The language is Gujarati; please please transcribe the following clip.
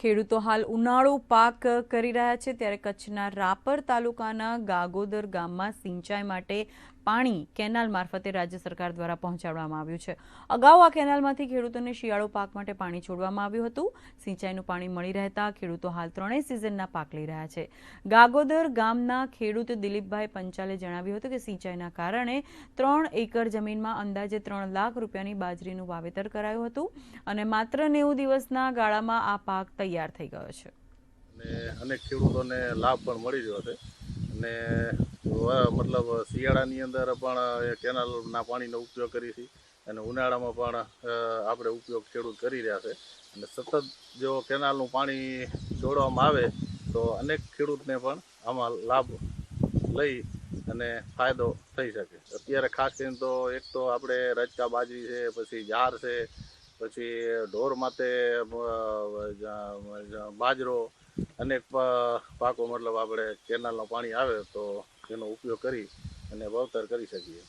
ખેડૂતો હાલ ઉનાળુ પાક કરી રહ્યા છે ત્યારે કચ્છના રાપર તાલુકાના ગાગોદર ગામમાં સિંચાઈ માટે પાણી કેનાલ મારફતે રાજ્ય સરકાર દ્વારા પહોંચાડવામાં આવ્યું છે. અગાઉ આ કેનાલમાંથી ખેડૂતોને શિયાળો પાક માટે પાણી છોડવામાં આવ્યું હતું. સિંચાઈનું પાણી મળી રહેતા ખેડૂતો હાલ ત્રણેય સિઝનના પાક લઈ રહ્યા છે. ગાગોદર ગામના ખેડૂત દિલીપભાઈ પંચાલે જણાવ્યું હતું કે સિંચાઈના કારણે ત્રણ એકર જમીનમાં અંદાજે ત્રણ લાખ રૂપિયાની બાજરીનું વાવેતર કરાયું હતું અને માત્ર નેવું દિવસના ગાળામાં આ પાક તૈયાર થઈ ગયો છે. અને અનેક ખેડૂતોને લાભ પણ મળી રહ્યો છે. અને મતલબ શિયાળાની અંદર પણ કેનાલના પાણીનો ઉપયોગ કરી છે. અને ઉનાળામાં પણ આપણે ઉપયોગ ખેડૂત કરી રહ્યા છે. અને સતત જો કેનાલનું પાણી જોડવામાં આવે, તો અનેક ખેડૂતને પણ આમાં લાભ લઈ અને ફાયદો થઈ શકે. અત્યારે ખાસ કરીને તો એક તો આપણે રજકા બાજરી છે, પછી જાર છે પછી ઢોર જ- બાજરો અનેક પાકો, મતલબ આપણે કેનાલનું પાણી આવે તો એનો ઉપયોગ કરી અને વાવતર કરી શકીએ.